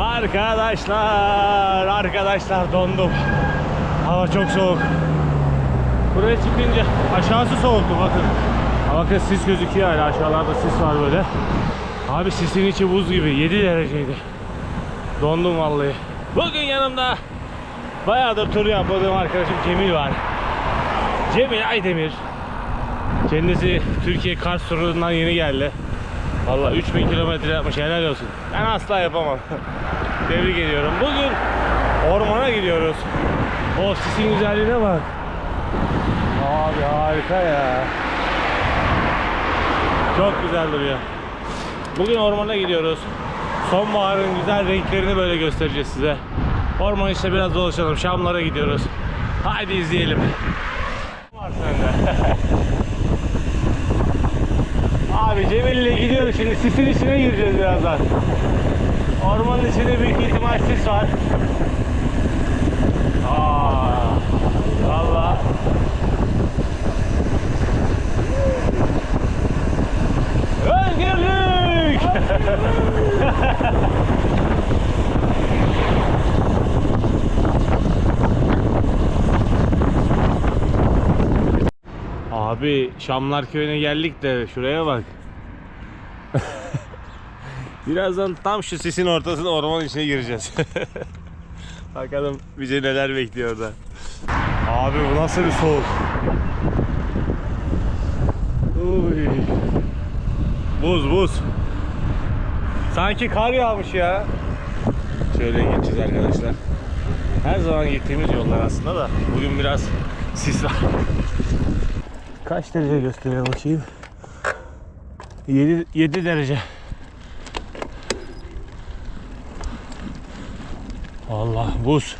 Arkadaşlar, arkadaşlar dondum. Hava çok soğuk. Buraya çıkınca aşağısı soğuktu bakın. Bakın sis gözüküyor hala aşağılarda sis var böyle. Abi sisin içi buz gibi 7 dereceydi. Dondum vallahi. Bugün yanımda bayağıdır tur yapmadığım arkadaşım Cemil var. Cemil Aydemir. Kendisi Türkiye Kars turundan yeni geldi. Vallahi 3000 kilometre yapmış helal olsun. Ben asla yapamam. Tebrik ediyorum. Bugün ormana gidiyoruz. O sisin güzelliğine bak. Abi harika ya. Çok güzel duruyor. Bugün ormana gidiyoruz. Sonbaharın güzel renklerini böyle göstereceğiz size. Orman işte biraz dolaşalım. Şamlara gidiyoruz. Haydi izleyelim. Var sende. Abi Cemil'le gidiyoruz şimdi. Sisin içine gireceğiz birazdan. Ormanın içinde büyük ihtimal sis var. Aa, valla. Özgürlük! Abi Şamlar köyüne geldik de şuraya bak. Birazdan tam şu sisin ortasında ormanın içine gireceğiz. Bakalım bize neler bekliyor orada. Abi bu nasıl bir soğuk? Uy. Buz buz. Sanki kar yağmış ya. Şöyle geçeceğiz arkadaşlar. Her zaman gittiğimiz yollar aslında da bugün biraz sis var. Kaç derece gösteriyor bakayım? 7, 7 derece. Allah buz.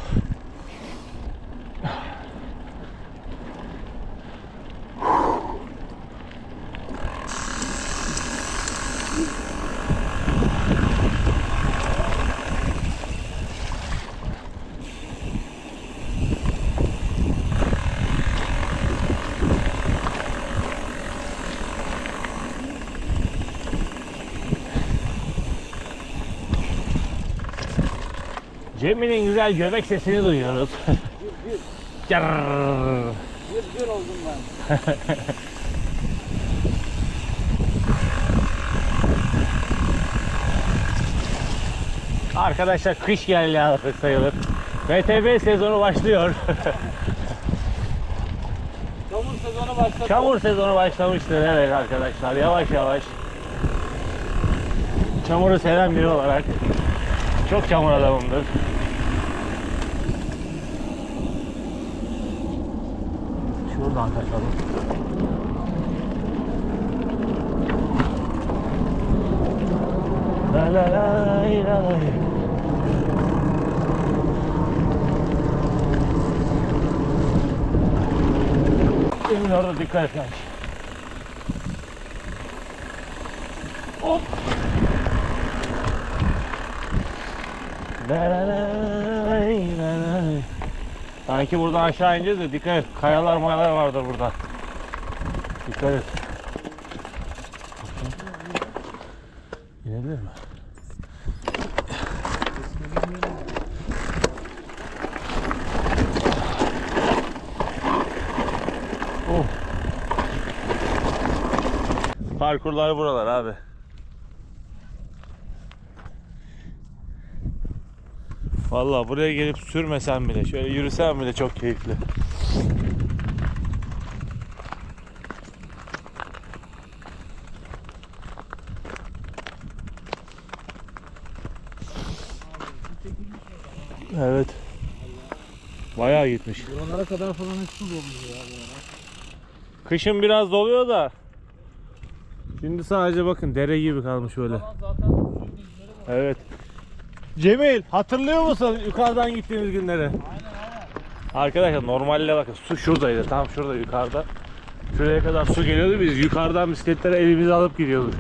Cemil'in güzel göbek sesini duyuyoruz. Carrrr. Bir oldum ben. Arkadaşlar kış geldi artık sayılır. VTB sezonu başlıyor. Çamur sezonu başladı. Çamur sezonu başlamıştır evet arkadaşlar yavaş yavaş. Çamuru seven biri olarak çok çamur adamımdır. Şuradan kaçalım. La la la la la. Emin orada dikkat et kanki. Hop. La la la la la. Sanki buradan aşağı ineceğiz de dikkat et. Kayalar mayalar vardır burada. Dikkat et. İnebilir mi? Oh. Parkurlar buralar abi. Vallahi buraya gelip sürmesem bile, şöyle yürüsem bile çok keyifli. Evet. Bayağı gitmiş. Buralara kadar falan hep su doluyor ya. Kışın biraz doluyor da. Şimdi sadece bakın dere gibi kalmış öyle. Evet. Cemil hatırlıyor musun yukarıdan gittiğimiz günleri? Aynen aynen. Arkadaşlar normalde bakın su şuradaydı tam şurada yukarıda. Şuraya kadar su geliyordu biz yukarıdan bisikletleri elimize alıp gidiyorduk.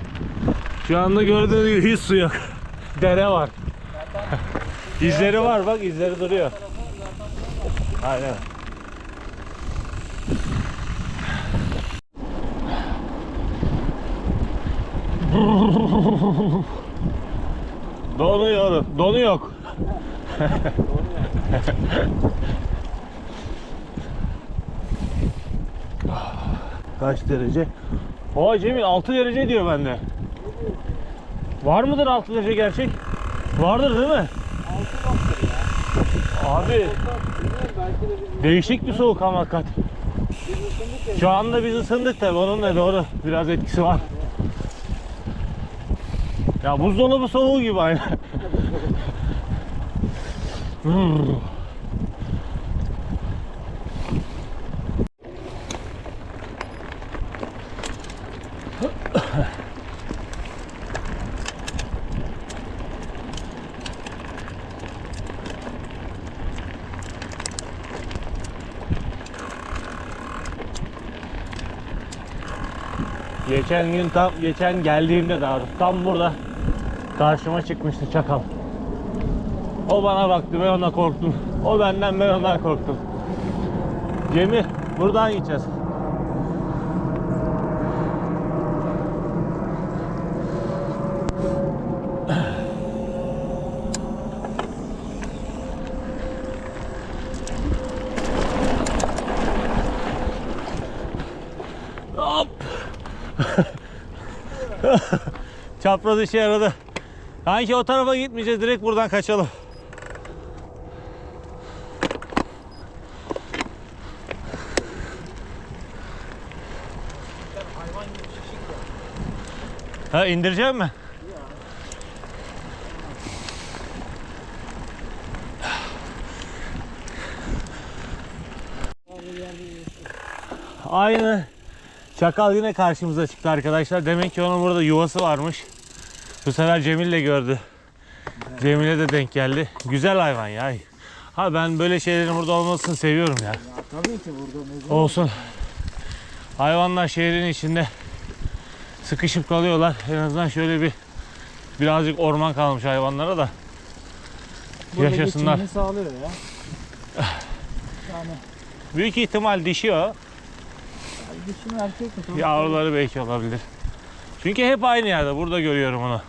Şu anda gördüğünüz gibi hiç su yok. Dere var. izleri var bak izleri duruyor. Aynen. Donuyorum. Donu yok. Kaç derece? Aa Cemil 6 derece diyor bende. Var mıdır 6 derece gerçek? Vardır değil mi? Abi Bilmiyorum, belki de biz, değişik bir soğuk ama hakikat. biz ısındık ya. Şu anda biz ısındık tabi onun da doğru biraz etkisi var. Ya buzdolabı soğuğu gibi aynı. Geçen gün tam geçen geldiğimde daha tam burada karşıma çıkmıştı çakal. O bana baktı ben ona korktum. O benden ben ondan korktum. Cemil buradan gideceğiz. Hop. Çapraz işe yaradı. Sanki o tarafa gitmeyeceğiz. Direkt buradan kaçalım. Ha indireceğim mi? Aynı Çakal yine karşımıza çıktı arkadaşlar. Demek ki onun burada yuvası varmış. Bu sefer Cemil de gördü. Cemil'e de denk geldi. Güzel hayvan ya. Ha ben böyle şeylerin burada olmasını seviyorum ya. Ya tabii ki burada mecbur. Olsun. Hayvanlar şehrin içinde sıkışıp kalıyorlar. En azından şöyle bir birazcık orman kalmış hayvanlara da. Burada yaşasınlar. geçimini sağlıyor ya. Yani Büyük ihtimal dişi o. yani dişi mi erkek mi? Yavruları belki olabilir. Çünkü hep aynı yerde. Burada görüyorum onu.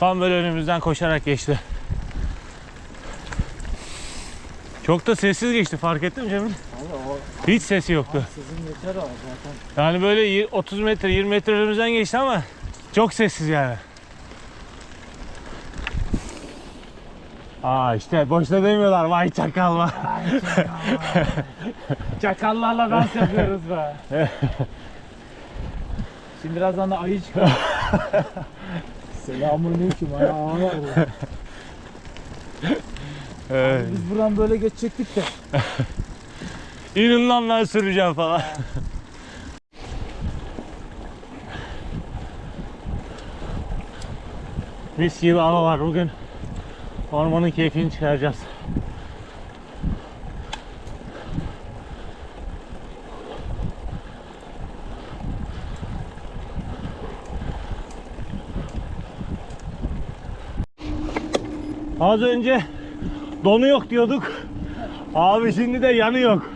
Tam böyle önümüzden koşarak geçti. Çok da sessiz geçti. Fark ettin mi Cemil? Hiç sesi yoktu. sizin yeter o zaten. Yani böyle y- 30 metre 20 metre önümüzden geçti ama çok sessiz yani. Aa işte boşta demiyorlar vay çakal vay. Çakallarla dans yapıyoruz be. Şimdi birazdan da ayı çıkar. Selamünaleyküm ay ağlar. Evet. Biz buradan böyle geçecektik de. İnin lan ben süreceğim falan. Mis gibi hava var bugün. Ormanın keyfini çıkaracağız. Az önce donu yok diyorduk. Abi şimdi de yanı yok.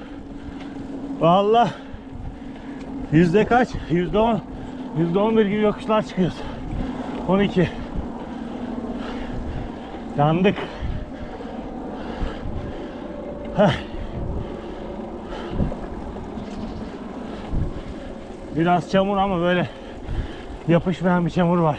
Vallahi yüzde kaç? Yüzde on. Yüzde on bir gibi yokuşlar çıkıyoruz. 12. Yandık. Heh. Biraz çamur ama böyle yapışmayan bir çamur var.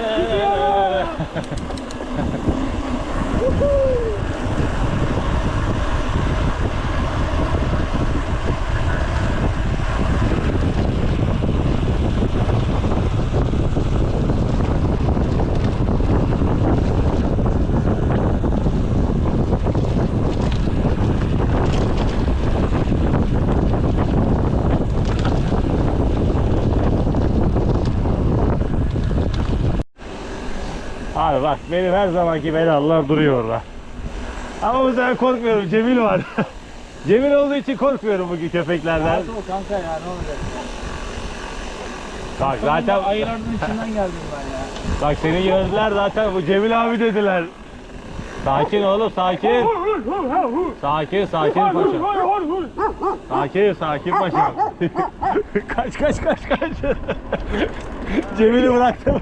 Abi bak benim her zamanki belalılar duruyor orada. Ama bu sefer korkmuyorum. Cemil var. Cemil olduğu için korkmuyorum bugün köpeklerden. Rahat ol kanka ya ne olacak? Bak zaten ayıların içinden geldim ben ya. bak seni gördüler zaten bu Cemil abi dediler. Sakin oğlum sakin. Sakin sakin paşa. Sakin sakin paşa. kaç kaç kaç kaç. Cemil'i bıraktım.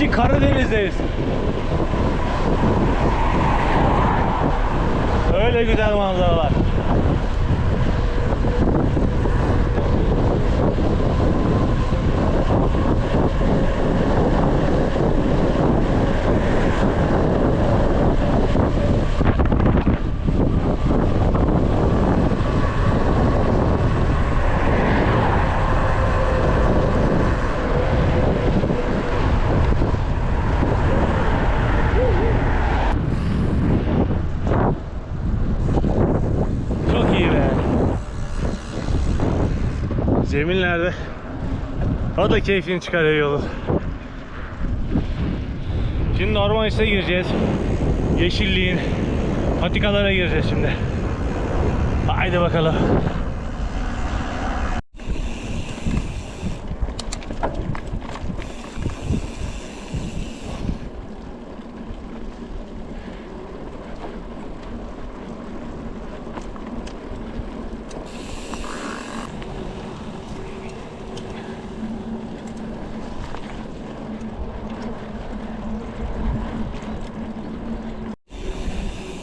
Sanki Karadeniz'deyiz. Öyle güzel manzaralar. Çok iyi be. Cemil nerede? O da keyfini çıkarıyor yolu. Şimdi orman içine gireceğiz. Yeşilliğin patikalara gireceğiz şimdi. Haydi bakalım.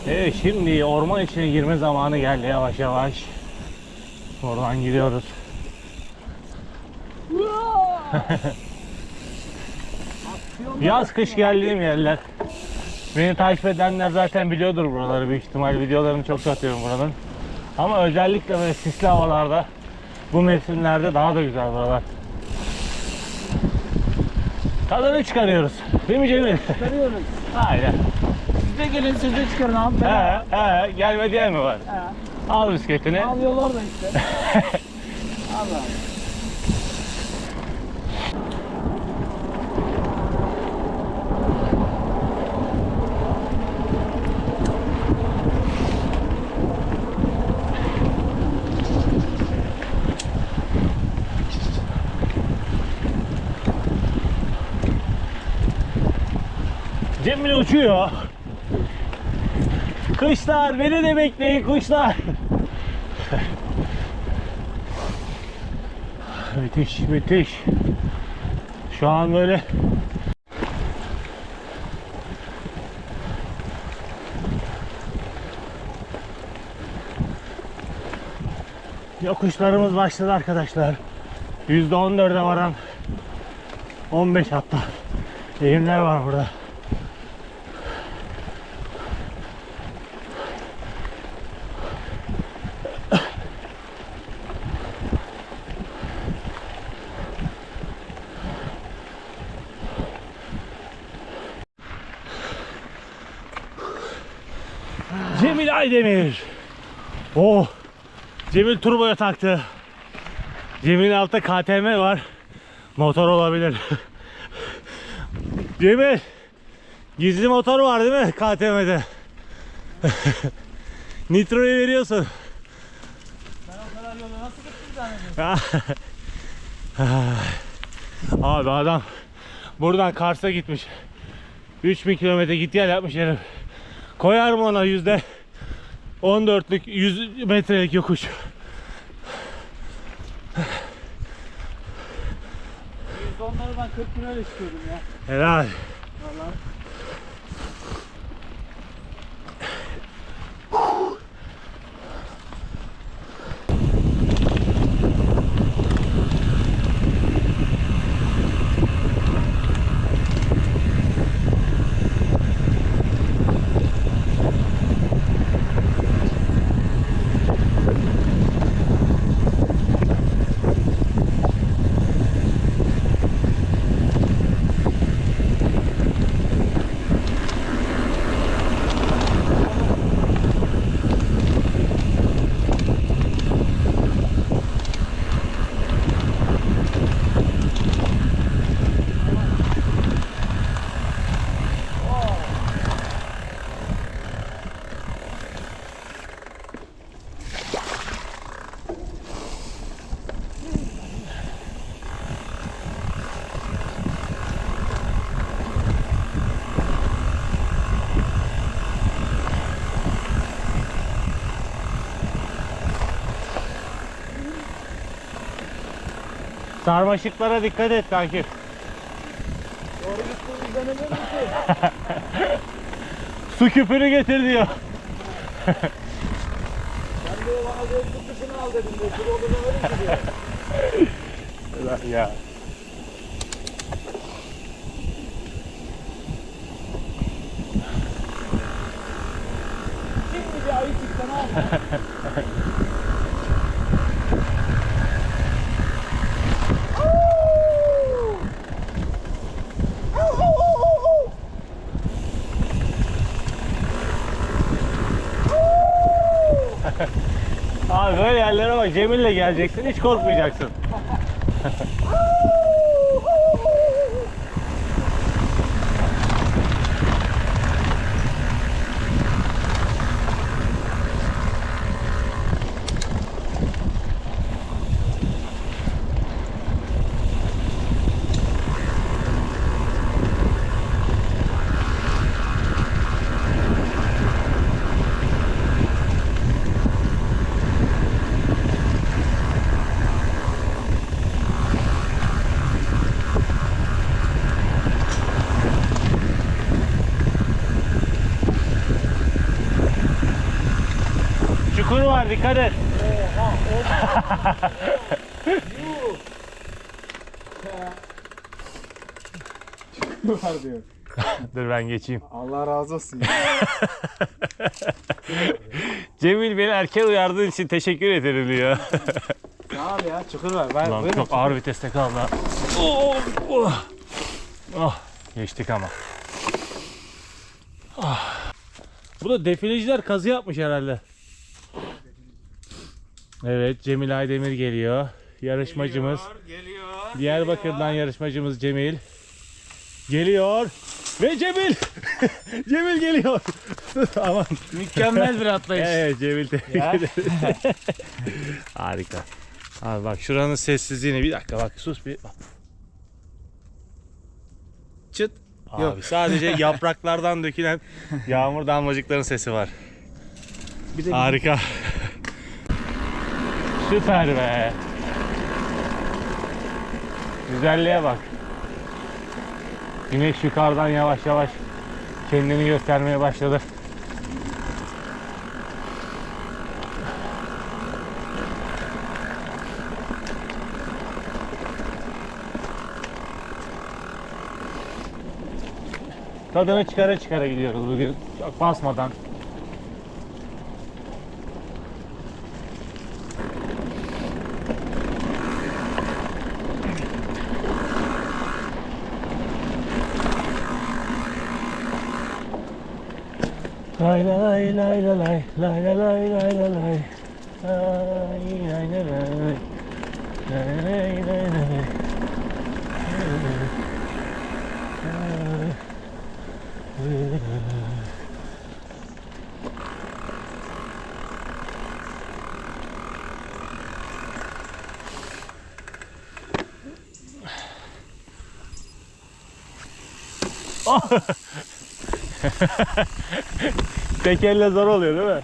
Evet şimdi orman içine girme zamanı geldi yavaş yavaş. Oradan gidiyoruz. Yaz kış geldiğim yerler. Beni takip edenler zaten biliyordur buraları büyük ihtimal videolarını çok atıyorum buranın. Ama özellikle böyle sisli havalarda bu mevsimlerde daha da güzel buralar. Tadını çıkarıyoruz. Değil mi Cemil? Çıkarıyoruz. Aynen. De gelin siz de çıkarın abi. He he gelme diye mi var? He. Al bisikletini. Al yol orada işte. Allah. Cemil uçuyor. Kuşlar beni de bekleyin kuşlar. müthiş müthiş. Şu an böyle Yokuşlarımız başladı arkadaşlar. %14'e varan 15 hatta eğimler var burada. Cemil Aydemir. Oh. Cemil turboya taktı. Cemil'in altta KTM var. Motor olabilir. Cemil. Gizli motor var değil mi KTM'de? Nitro'yu veriyorsun. Ben o kadar yolu nasıl gittim zannediyorsun? Abi adam buradan Kars'a gitmiş. 3000 kilometre git gel yapmış herif. Koyar mı ona yüzde 14'lük 100 metrelik yokuş. %10'ları ben 40 kiloyla çıkıyordum ya. Helal. Vallahi. Sarmaşıklara dikkat et kanki. Doğru misin? Su küpünü getir diyor. Ben de bana gözlük dışına al dedim. de, Kuru olduğunu öyle gidiyor. ya. Şimdi bir ayı çıktı ne yapalım? Abi böyle yerlere bak Cemil'le geleceksin hiç korkmayacaksın. Çukur var dikkat et. Var diyor. Dur ben geçeyim. Allah razı olsun. Cemil beni erken uyardığın için teşekkür ederim diyor. Tamam ya çukur var. Ben, Lan buyurun. çok ağır viteste kaldı. ha. Oh, oh. Oh, geçtik ama. Ah. Bu da defileciler kazı yapmış herhalde. Evet Cemil Aydemir geliyor. Yarışmacımız. Geliyor. Diyarbakır'dan yarışmacımız Cemil. Geliyor. Ve Cemil. Cemil geliyor. Aman. Mükemmel bir atlayış. Evet Cemil ederim. Harika. Abi bak şuranın sessizliğini bir dakika bak sus bir. Çıt. Abi Yok. sadece yapraklardan dökülen yağmur damlacıkların sesi var. Bir de Harika. Süper be. Güzelliğe bak. Güneş yukarıdan yavaş yavaş kendini göstermeye başladı. Tadını çıkara çıkara gidiyoruz bugün. Çok basmadan. lời lời lời lời lời lời lời lời lời lời lời Oh! Tekerle zor oluyor değil mi?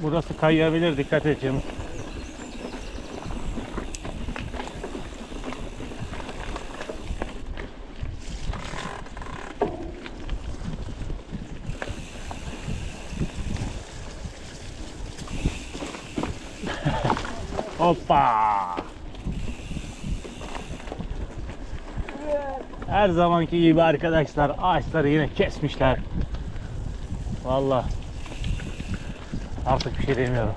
Burası kayabilir dikkat edin. Hoppa. Her zamanki gibi arkadaşlar ağaçları yine kesmişler. Vallahi artık bir şey demiyorum.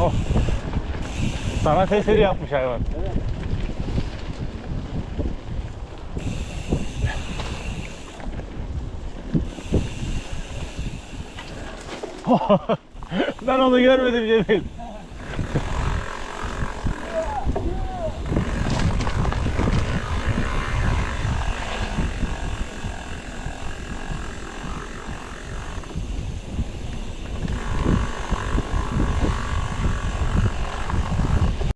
Oh. Sanat eseri yapmış hayvan. Ben onu görmedim Cemil.